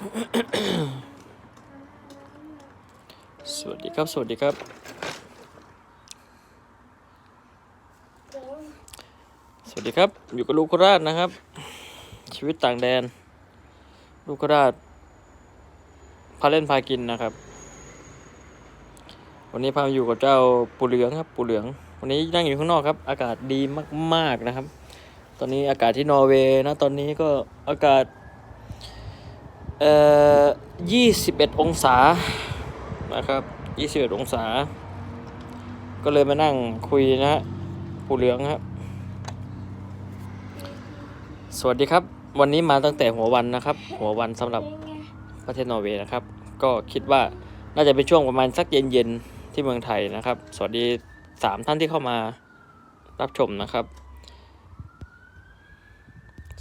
สวัสดีครับ สวัสดีครับ สวัสดีครับ อยู่กับลูกราชนะครับ ชีวิตต่างแดน ลูกราชพาเล่นพากินนะครับ วันนี้พามาอยู่กับเจ้าปูเหลืองครับ ปูเหลือง วันนี้นั่งอยู่ข้างนอกครับ อากาศดีมาก ๆนะครับ ตอนนี้อากาศที่นอร์เวย์นะ ตอนนี้ก็อากาศ เอ่อ21 องศานะครับ21 องศา ก็เลยมานั่งคุยนะฮะปูเหลืองครับ สวัสดีครับ วันนี้มาตั้งแต่หัววันนะครับ หัววันสำหรับประเทศนอร์เวย์นะครับ ก็คิดว่าน่าจะเป็นช่วงประมาณสักเย็นๆ ที่เมืองไทยนะครับ สวัสดีสามท่านที่เข้ามารับชมนะครับ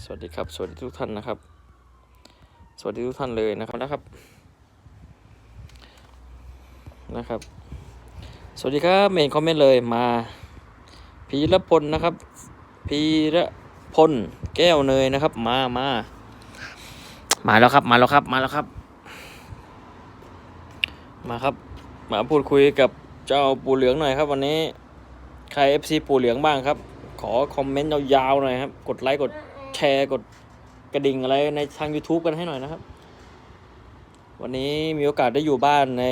สวัสดีครับ สวัสดีทุกท่านนะครับ สวัสดีทุกท่านเลยนะครับนะครับ นะครับ สวัสดีครับเมนคอมเมนต์เลยมาพีระพลนะครับพีระพลแก้วเนยนะครับ มามามาแล้วครับ มาแล้วครับ มาแล้วครับ มาครับ มาพูดคุยกับเจ้าปูเหลืองหน่อยครับ วันนี้ใคร FC ปูเหลืองบ้างครับ ขอคอมเมนต์ยาวๆหน่อยครับ กดไลค์กดแชร์กด กระดิ่งอะไรในทาง YouTube กันให้หน่อยนะครับ วันนี้มีโอกาสได้อยู่บ้านใน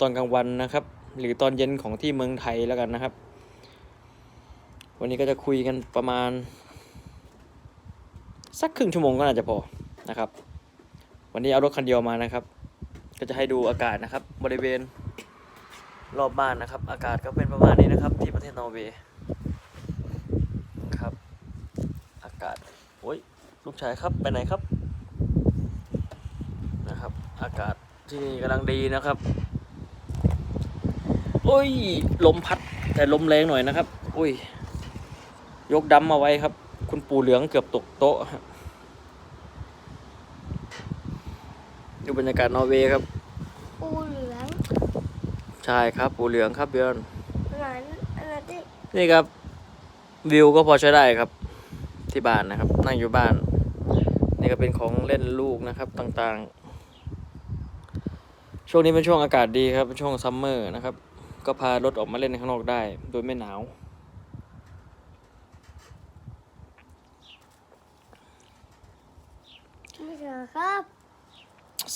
ตอนกลางวันนะครับ หรือตอนเย็นของที่เมืองไทยแล้วกันนะครับ วันนี้ก็จะคุยกันประมาณ สักครึ่งชั่วโมงก็น่าจะพอนะครับ วันนี้เอารถคันเดียวมานะครับ ก็จะให้ดูอากาศนะครับ บริเวณรอบบ้านนะครับ อากาศก็เป็นประมาณนี้นะครับ ที่ประเทศนอร์เวย์ครับ อากาศ ลูกชายครับไปไหนครับนะครับ อากาศที่นี่กำลังดีนะครับ โอ้ยลมพัดแต่ลมแรงหน่อยนะครับอุ้ย ยกดำมาไว้ครับ คุณปู่เหลืองเกือบตกโต๊ะฮะดูบรรยากาศนอร์เวย์ครับ ปูเหลืองใช่ครับ ปู่เหลืองครับเบียร์นอันนั้นอันนั้นที่นี่ครับ วิวก็พอใช้ได้ครับ ที่บ้านนะครับ นั่งอยู่บ้านนี่ ก็เป็นของเล่นลูกนะครับต่างๆ ช่วงนี้เป็นช่วงอากาศดีครับเป็นช่วงซัมเมอร์นะครับ ก็พารถออกมาเล่นข้างนอกได้ โดยไม่หนาวไม่ใช่ครับ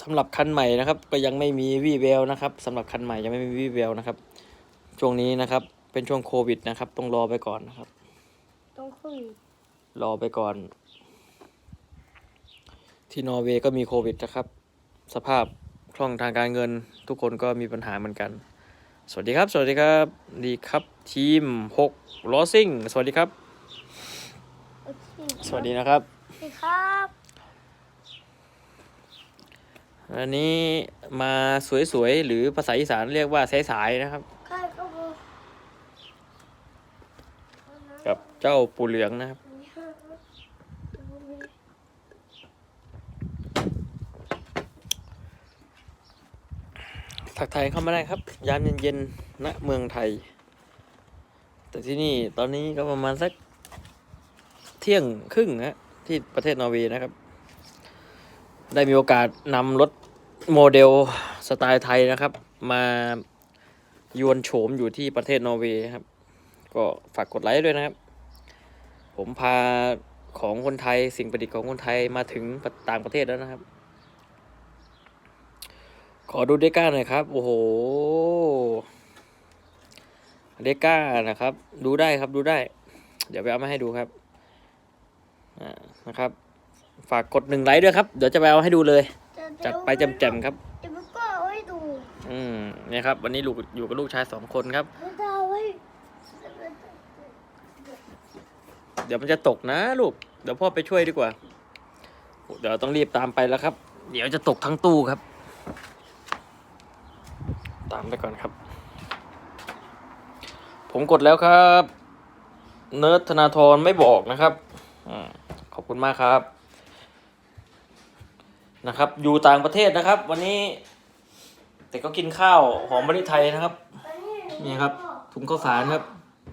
สำหรับคันใหม่นะครับ ก็ยังไม่มีวี่แววนะครับสำหรับคันใหม่ยังไม่มีวี่แววนะครับ ช่วงนี้นะครับ เป็นช่วงโควิดนะครับ ต้องรอไปก่อนนะครับ ต้องคุยรอไปก่อน ที่นอร์เวย์ก็มีโควิดนะครับ สภาพคล่องทางการเงิน ทุกคนก็มีปัญหาเหมือนกัน สวัสดีครับ สวัสดีครับ ดีครับทีม6ล้อซิ่งสวัสดีครับโอเคสวัสดีนะครับ สวัสดีครับอันนี้มาสวยๆ หรือภาษาอีสานเรียกว่าสายๆนะครับใครก็บอกกับเจ้าปูเหลืองนะครับ ทักทายเข้ามาได้ครับ ยามเย็นๆณเมืองไทย แต่ที่นี่ตอนนี้ก็ประมาณสักเที่ยงครึ่งฮะที่ประเทศนอร์เวย์นะครับ ได้มีโอกาสนำรถโมเดลสไตล์ไทยนะครับ มายวนโฉมอยู่ที่ประเทศนอร์เวย์ครับ ก็ฝากกดไลค์ด้วยนะครับ ผมพาของคนไทยสิ่งประดิษฐ์ของคนไทยมาถึงต่างประเทศแล้วนะครับ ขอดูเดก้าหน่อยครับ โอ้โห เดก้านะครับ ดูได้ครับดูได้ เดี๋ยวไปเอามาให้ดูครับอ่านะครับ ฝากกดหนึ่งไลค์ด้วยครับ เดี๋ยวจะไปเอาให้ดูเลย จัดไปแจ่มๆครับจะไปก็เอาไว้ดู อืมเนี่ยครับ วันนี้ลูกอยู่กับลูกชายสองคนครับไม่ได้เอาไว้เดี๋ยวมันจะตกนะลูก เดี๋ยวพ่อไปช่วยดีกว่า เดี๋ยวต้องรีบตามไปแล้วครับ เดี๋ยวจะตกทั้งตู้ครับตาม ไปก่อนครับ ผมกดแล้วครับ เนิร์ดธนาธรไม่บอกนะครับอาขอบคุณมากครับ นะครับ อยู่ต่างประเทศนะครับ วันนี้ แต่ก็กินข้าวหอมมะลิไทยนะครับอันนี้นี่ครับถุงข้าวสารครับ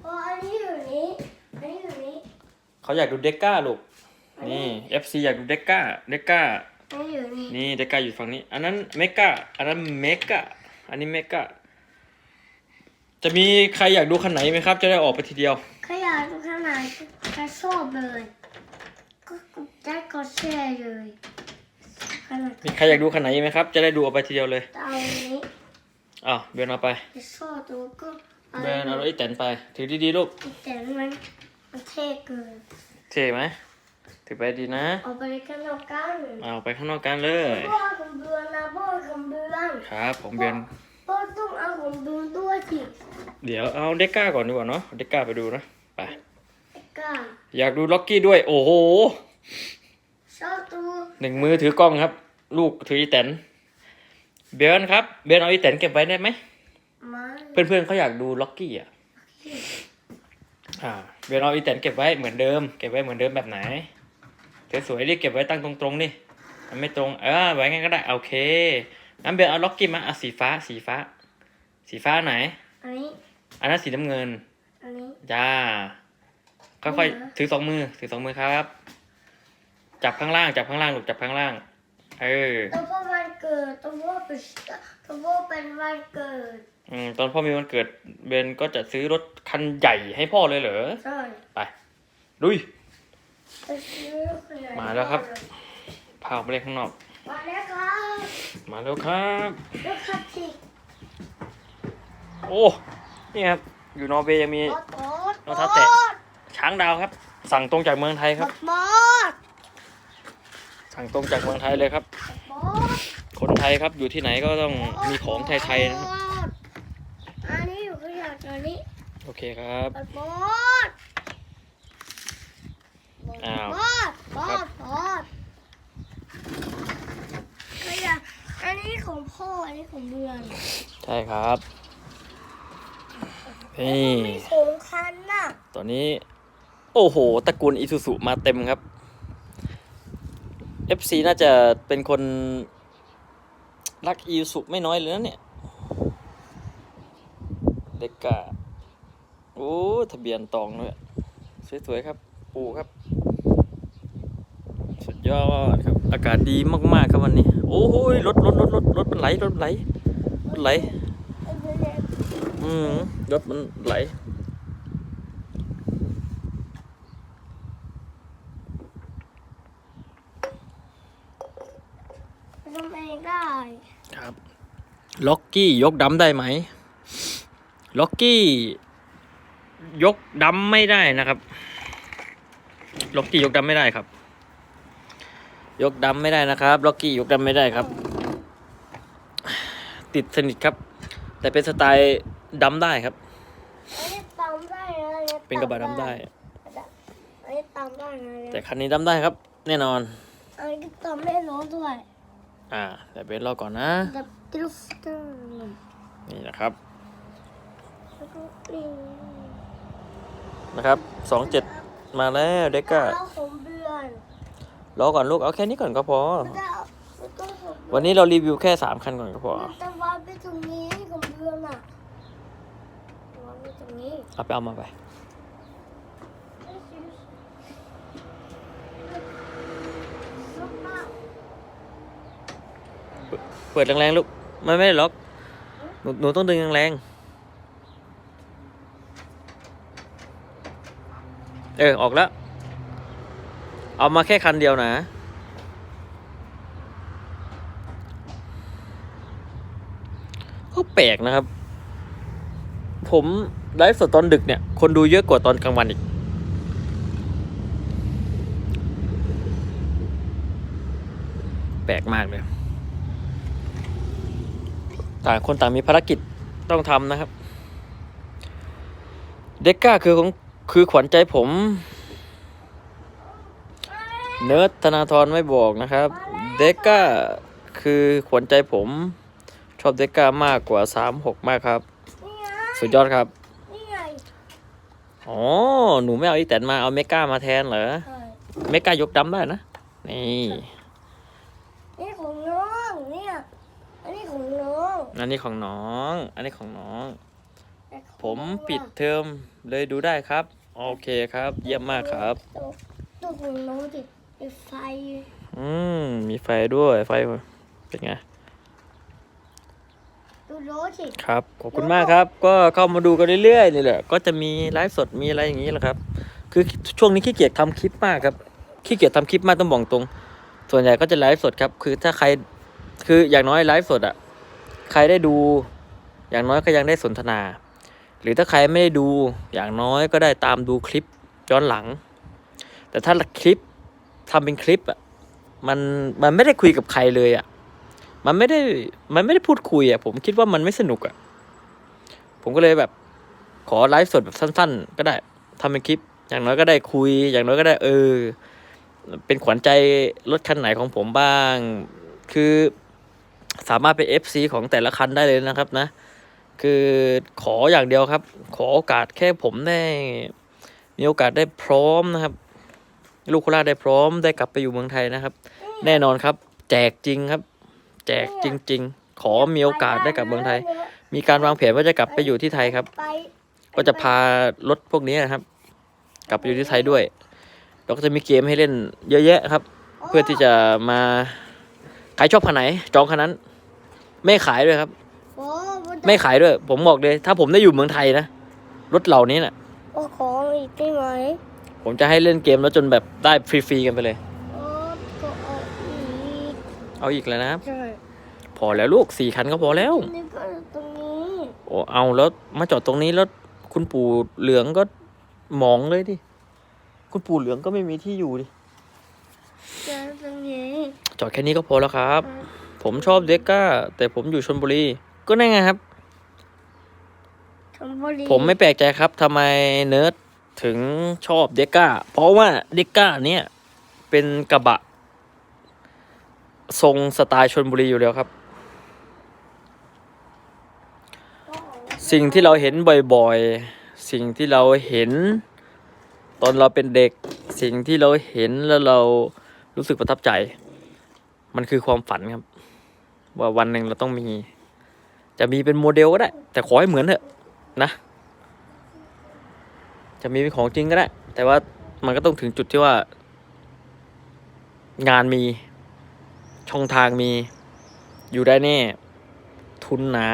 พออันนี้อยู่นี้อันนี้อยู่นี้เขาอยากดูเด็กก้าลูกนี่ FC อยากดูเด็กก้าเด็กก้าอันนี้อยู่นี่นี่เดก้าอยู่ฝั่งนี้ อันนั้นเมกาอันนั้นเมกา อันนี้เมกาจะมีใครอยากดูคันไหนไหมครับ จะได้ออกไปทีเดียว ขยะทุกขนาดก็ชอบเลย ก็ก็ได้ก็แชร์เลยขนาดมีใครอยากดูคันไหนไหมครับ จะได้ดูออกไปทีเดียวเลยเอาอันนี้อ้าวเบนเอาไปจะชอบตัวก็เอาเบนเอาไอ้แตนไป ถือดีๆลูกแต่มันมันเท่เกินเท่ไหมถือไปดีนะ เอาไปข้างนอกกันเอาไปข้างนอกกันเลย พ่อของ ครับ ผมเบนพ่อต้องเอาของเบือนด้วยสิเดี๋ยวเอาเดก้าก่อนดีกว่าเนาะเดก้าไปดูนะไปไอ้ก้าอยากดูล็อกกี้ด้วย โอ้โหชอบตัวหนึ่งมือถือกล้องครับ ลูกถืออีแตนเบนครับเบนเอาอีแตนเก็บไว้ได้ไหมไม้เพื่อนๆเขาอยากดูล็อกกี้อะอ่าเบนเอาอีแตนเก็บไว้เหมือนเดิม เก็บไว้เหมือนเดิมแบบไหนสวยๆรีบเก็บไว้ตั้งตรงๆนี่มันไม่ตรง เออไว้งั้นก็ได้โอเค งั้นเบนเอาล็อกกี้มาอะสีฟ้า สีฟ้า สีฟ้าไหน อันนี้ อันนั้นสีน้ำเงิน อันนี้ จ้า ค่อยนี่เหรอๆถือสองมือ ถือสองมือครับ จับข้างล่าง จับข้างล่างลูกจับข้างล่าง เออตัวพ่อวันเกิดตัวพ่อเป็นตัวพ่อเป็นวันเกิด อืม ตอนพ่อมีวันเกิด เบนก็จะซื้อรถคันใหญ่ให้พ่อเลยเหรอ ใช่ ไป ลุยจะซื้อขยะมาแล้วครับพาออกไปเล่นข้างนอก มาแล้วครับมาแล้วครับแล้วครับสิโอ้นี่ครับอยู่นอร์เวย์ยังมีบอสบอสรองเท้าแตะ ช้างดาวครับ สั่งตรงจากเมืองไทยบครัอบสบอสสั่งตรงจากเมืองไทยเลยครับบอสคนไทยครับอยู่ที่ไหนก็ต้องมีของไทยๆนะครับอันนี้อยู่ขยะตัวนี้โอเคครับบอสบอสอ้าวบอสบอสบอสขยะอันนี้ ของพ่อ อันนี้ของเมืองใช่ครับนี่มีของคันน่ะตอนนี้ โอ้โหตระกูลอิซูซุมาเต็มครับ FC น่าจะเป็นคนรักอิซูซุไม่น้อยเลยนะเนี่ยเด็กกะโอ้ทะเบียนตองด้วยสวยๆครับ ปูครับ สุดยอดครับ อากาศดีมากๆครับวันนี้ โอ้ยรถรถรถรถรถมันไหลรถมันไหลรถไหล อืมรถมันไหลทำเองได้ครับล็อกกี้ยกดำได้ไหมล็อกกี้ ยกดำไม่ได้นะครับล็อกกี้ยกดำไม่ได้ครับ ยกดำไม่ได้นะครับ ล็อกกี้ยกดำไม่ได้ครับ ติดสนิทครับ แต่เป็นสไตล์ดำได้ครับอันนี้ตามได้นะอัเป็นกระบะดำได้อันนี้ตามได้นะแต่คันนี้ดำได้ครับ แน่นอนอันนี้ตามไม่ร้อนด้วย อ่าแต่เป็นรอก่อนนะดับดรูฟเตอร์นี่นะครับแล้วก็นี่นะครับสองเจ็ดมาแล้วเด็กก็แล้วผมเบือน รอก่อนลูกเอาแค่นี้ก่อนก็พอแล้วก็แล้วก็ผมวันนี้เรารีวิวแค่สามคันก่อนก็พอแต่วางไปตรงนี้ผมเบือนอะวางไปตรงนี้เอาไปเอามาไป ซุปมากเปิดแรงๆลูกมันไม่ได้ล็อกหนูหนูต้องดึงแรงๆเออออกแล้ว เอามาแค่คันเดียวนะ ก็แปลกนะครับ ผมไลฟ์สดตอนดึกเนี่ย คนดูเยอะกว่าตอนกลางวันอีก แปลกมากเลย ต่างคนต่างมีภารกิจต้องทำนะครับ เด็กก้าคือของคือขวัญใจผม เนิร์ดธนาธรไม่บอกนะครับ เด็กก้าคือขวัญใจผม ชอบเด็กก้ามากกว่าสามหกมากครับนี่ไงสุดยอดครับนี่ไงอ๋อ หนูไม่เอาอีแตนมาเอาเมก้ามาแทนเหรอใช่เมก้ายกดำได้นะ นี่ นี่ของน้องเนี่ยอันนี้ของน้อง อันนี้ของน้อง อันนี้ของน้องแต่ของผมน้องอะปิดเทอมเลยดูได้ครับ โอเคครับ เยี่ยมมากครับ ตัวตัวของน้องติด ติดไฟ อืม มีไฟด้วยไฟเป็นไง ดูโรสสิครับ ขอบคุณมากครับ ก็เข้ามาดูกันเรื่อยๆนี่แหละ ก็จะมีไลฟ์สดมีอะไรอย่างนี้แหละครับ คือช่วงนี้ขี้เกียจทำคลิปมากครับ ขี้เกียจทำคลิปมากต้องบอกตรง ส่วนใหญ่ก็จะไลฟ์สดครับ คือถ้าใคร คืออย่างน้อยไลฟ์สดอะใครได้ดู อย่างน้อยก็ยังได้สนทนา หรือถ้าใครไม่ได้ดู อย่างน้อยก็ได้ตามดูคลิปย้อนหลัง แต่ถ้าคลิป ทำเป็นคลิปอะมันมันไม่ได้คุยกับใครเลยอะมันไม่ได้มันไม่ได้พูดคุยอะผมคิดว่ามันไม่สนุกอะผมก็เลยแบบ ขอไลฟ์สดแบบสั้น ๆ ก็ได้ทำเป็นคลิป อย่างน้อยก็ได้คุย อย่างน้อยก็ได้ เออ เป็นขวัญใจรถคันไหนของผมบ้าง คือสามารถเป็น FC ของแต่ละคันได้เลยนะครับนะ คือขออย่างเดียวครับ ขอโอกาสแค่ผมได้ มีโอกาสได้พร้อมนะครับ ลูกโคราชได้พร้อมได้กลับไปอยู่เมืองไทยนะครับ แน่นอนครับ แจกจริงครับ แจกจริง ๆ ขอมีโอกาสได้กลับเมืองไทย มีการวางแผนว่าจะกลับไปอยู่ที่ไทยครับไปก็จะพารถพวกนี้นะครับ กลับไปอยู่ที่ไทยด้วยแล้วก็จะมีเกมให้เล่นเยอะแยะครับ เพื่อที่จะมาใครชอบคันไหน จองคันนั้น ไม่ขายด้วยครับโอ้บนไม่ขายด้วย ผมบอกเลย ถ้าผมได้อยู่เมืองไทยนะรถเหล่านี้น่ะโอ้ของอีกได้ไหม ผมจะให้เล่นเกมแล้วจนแบบได้ฟรีๆกันไปเลย โอ้ก็เอาอีกเอาอีกแล้วนะครับใช่พอแล้วลูกสี่คันก็พอแล้ว นี่ก็ตรงนี้โอ้เอาแล้วมาจอดตรงนี้แล้วคุณปู่เหลืองก็หมองเลยดิ คุณปู่เหลืองก็ไม่มีที่อยู่ดิเจอตรงนี้จอดแค่นี้ก็พอแล้วครับ ผมชอบเด็กก้า แต่ผมอยู่ชนบุรี ก็นั่นไงครับชลบุรีผมไม่แปลกใจครับทำไมเนิร์ด ถึงชอบเด็ก้า เพราะว่าเด็ก้าเนี่ยเป็นกระบะ ทรงสไตล์ชนบุรีอยู่แล้วครับ สิ่งที่เราเห็นบ่อยๆ สิ่งที่เราเห็น ตอนเราเป็นเด็ก สิ่งที่เราเห็นแล้วเรารู้สึกประทับใจ มันคือความฝันครับ ว่าวันหนึ่งเราต้องมี จะมีเป็นโมเดลก็ได้ แต่ขอให้เหมือนเถอะนะ จะมีเป็นของจริงก็ได้ แต่ว่ามันก็ต้องถึงจุดที่ว่า งานมี ช่องทางมี อยู่ได้แน่ ทุนหนา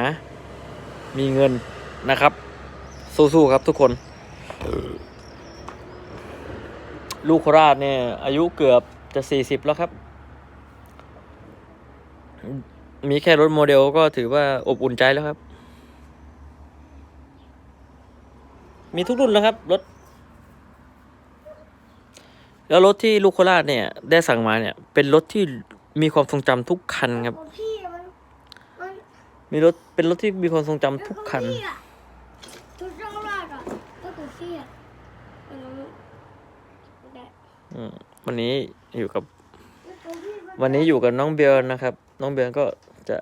มีเงินนะครับ สู้ๆครับทุกคน ลูกโคราชเนี่ย อายุเกือบจะสี่สิบแล้วครับ มีแค่รถโมเดลก็ถือว่าอบอุ่นใจแล้วครับ มีทุกรุ่นแล้วครับรถ แล้วรถที่ลูกโคราชเนี่ย ได้สั่งมาเนี่ย เป็นรถที่มีความทรงจำทุกคันครับ พี่มันมันมีรถเป็นรถที่มีความทรงจำทุกคัน พี่อะทุกจังหวัดอะก็คือพี่อะมันไม่ได้อืมวันนี้อยู่กับก็คือพี่มันวันนี้อยู่กับน้องเบลนะครับ น้องเบลก็จะ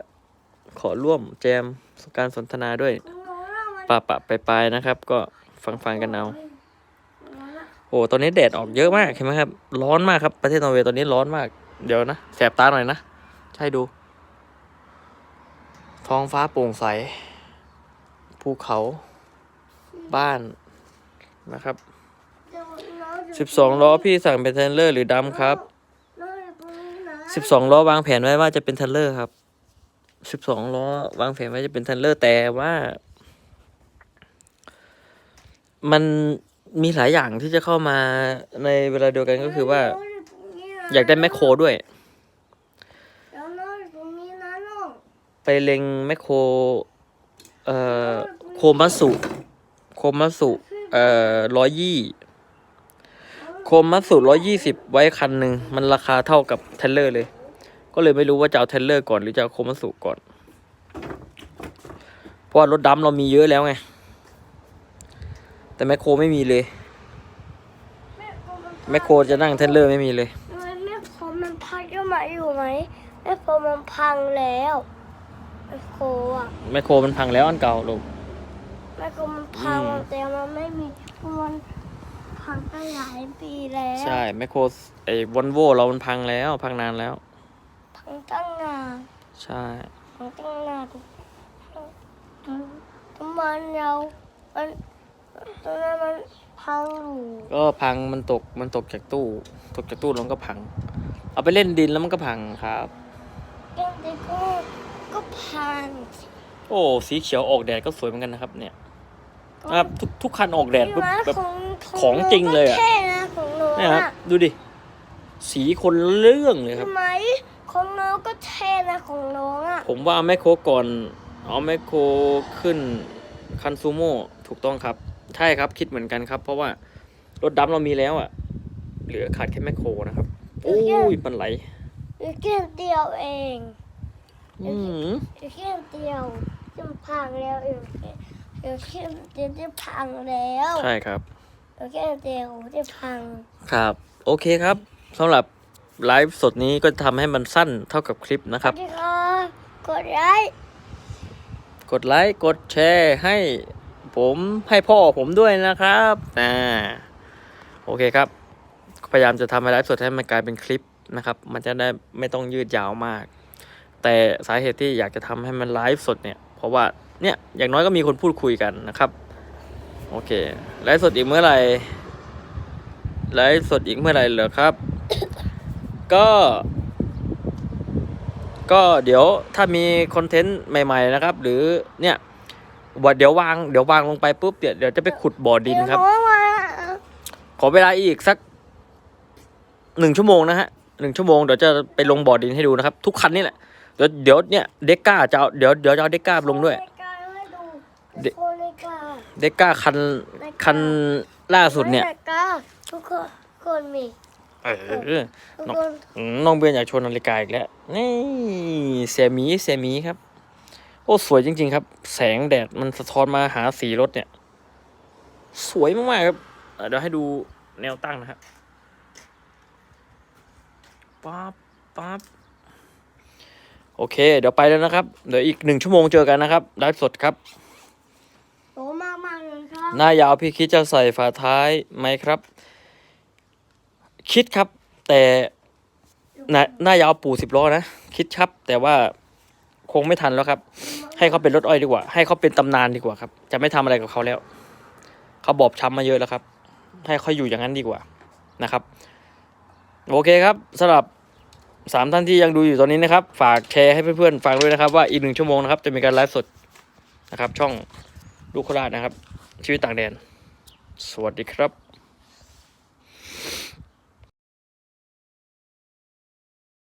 ขอร่วมแจมการสนทนาด้วยหนูน่ะมัน ปะปะไปไปๆนะครับ ก็ ฟังฟังๆกันเอาหนูน่ะโอ้ตอนนี้แดดออกเยอะมากเห็นไหมครับ ร้อนมากครับ ประเทศนอร์เวย์ตอนนี้ร้อนมาก เดี๋ยวนะแสบตาหน่อยนะ ใช่ดู ท้องฟ้าโปร่งใส ภูเขา บ้านนะครับเดี๋ยวน้องจะสิบสองล้อพี่สั่งเป็นเทรลเลอร์หรือดำครับน้องอยู่ตรงนี้นะสิบสองล้อวางแผนไว้ว่าจะเป็นเทรลเลอร์ครับสิบสองล้อวางแผนไว้จะเป็นเทรลเลอร์แต่ว่า มันมีหลายอย่างที่จะเข้ามาในเวลาเดียวกันก็คือว่าน้งยู่ตรงนี้นะอยากได้แมคโครด้วยเดี๋ยวน้องอยู่ตรงนี้นะน้องไปเล็งแมคโครเอ่อโคมัสุ โคมัสุ เอ่อร้อยยี่ โคมัสุร้อยยี่สิบไว้คันหนึ่งมันราคาเท่ากับเทรลเลอร์เลย ก็เลยไม่รู้ว่าจะเอาเทรลเลอร์ก่อนหรือจะเอาโคมัสุก่อน เพราะว่ารถดำเรามีเยอะแล้วไง แต่แมคโครไม่มีเลย แม่โคมันแมคโครจะนั่งเทรลเลอร์ไม่มีเลยทำไมแม่โคมันพังก็มาอยู่ไหมแม่โคมันพังแล้วแม่โคอะแมคโครมันพังแล้วอันเก่าลูก แม่โคมันพังอืม แต่มันไม่มีมันพังตั้งหลายปีแล้วใช่แมคโครไอ้วอลโวเรามันพังแล้ว พังนานแล้ว พังตั้งนานใช่ พังตั้งนานทำไมเรามัน ตอนนั้นมันพังอยู่ก็พังมันตกมันตกจากตู้ ตกจากตู้แล้วมันก็พัง เอาไปเล่นดินแล้วมันก็พังครับ เล่นดิก็ก็พังโอ้สีเขียวออกแดดก็สวยเหมือนกันนะครับ เนี่ยครับทุกทุกคันออกแดดปุ๊บพี่ม้าแบบของของจริงเลยอะก็เท่นะของหนูเนี่ยครับอะดูดิ สีคนละเรื่องเลยครับ ทำไมของน้องก็เท่นะของน้องอะผมว่าเอาแมคโครก่อน เอาแมคโครขึ้นคันซูโม่ถูกต้องครับ ใช่ครับคิดเหมือนกันครับ เพราะว่ารถดำเรามีแล้วอะ เหลือขาดแค่แมคโครนะครับโอ้ยมันไหลอีกแค่เดียวเองอืมอีกแค่เดียวจะพังแล้วอีกแค่อีกแค่เดียวจะพังแล้วใช่ครับอีกแค่เดียวจะพังครับ โอเคครับสำหรับไลฟ์สดนี้ก็ทำให้มันสั้นเท่ากับคลิปนะครับสวัสดีครับกดไลค์กดไลค์กดแชร์ให้ ผมให้พ่อผมด้วยนะครับอ่าโอเคครับ พยายามจะทำให้ไลฟ์สดให้มันกลายเป็นคลิปนะครับ มันจะได้ไม่ต้องยืดยาวมาก แต่สาเหตุที่อยากจะทำให้มันไลฟ์สดเนี่ย เพราะว่าเนี่ยอย่างน้อยก็มีคนพูดคุยกันนะครับ โอเคไลฟ์สดอีกเมื่อไหร่ไลฟ์สดอีกเมื่อไหร่เหรอครับ ก็ ก็เดี๋ยวถ้ามีคอนเทนต์ใหม่ ๆ นะครับ หรือเนี่ย ว่าเดี๋ยววางเดี๋ยววางลงไปปุ๊บเดี๋ยวเดี๋ยวจะไปขุดบ่อดินครับเดี๋ยวน้องมาขอเวลาอีกสักหนึ่งชั่วโมงนะฮะหนึ่งชั่วโมงเดี๋ยวจะไปลงบ่อดินให้ดูนะครับ ทุกคันนี่แหละเดี๋ยวเดี๋ยวเนี่ยเด็กก้าจะเอาเดี๋ยวเดี๋ยวจะเอาเด็กก้าลงด้วยรายการให้ดูเด็กโชว์รายการเด็กก้าคันคันล่าสุดเนี่ยรายการทุกคนคนมีเออทุกน้องคนอืมน้องเบียนอยากโชว์นาฬิกาอีกแล้วนี่เสียหมีเสียหมีครับ โอ้สวยจริง ๆ ครับ แสงแดดมันสะท้อนมาหาสีรถเนี่ย สวยมากๆครับอะเดี๋ยวให้ดูแนวตั้งนะครับปั๊บปั๊บโอเค เดี๋ยวไปแล้วนะครับ เดี๋ยวอีกหนึ่งชั่วโมงเจอกันนะครับไลฟ์สดครับโตมากมากๆเลยครับหน้ายาวพี่คิดจะใส่ฝาท้ายไหมครับ คิดครับ แต่หน้าหน้ายาวปู่สิบล้อนะ คิดครับ แต่ว่าคงไม่ทันแล้วครับ ให้เขาเป็นรถอ้อยดีกว่า ให้เขาเป็นตำนานดีกว่าครับ จะไม่ทำอะไรกับเขาแล้ว เขาบอบช้ำมาเยอะแล้วครับ ให้เขาอยู่อย่างนั้นดีกว่านะครับ โอเคครับสำหรับสามท่านที่ยังดูอยู่ตอนนี้นะครับ ฝากแชร์ให้เพื่อนๆฟังด้วยนะครับ ว่าอีกหนึ่งชั่วโมงนะครับ จะมีการไลฟ์สดนะครับ ช่องลูกโคราชนะครับ ชีวิตต่างแดน สวัสดีครับ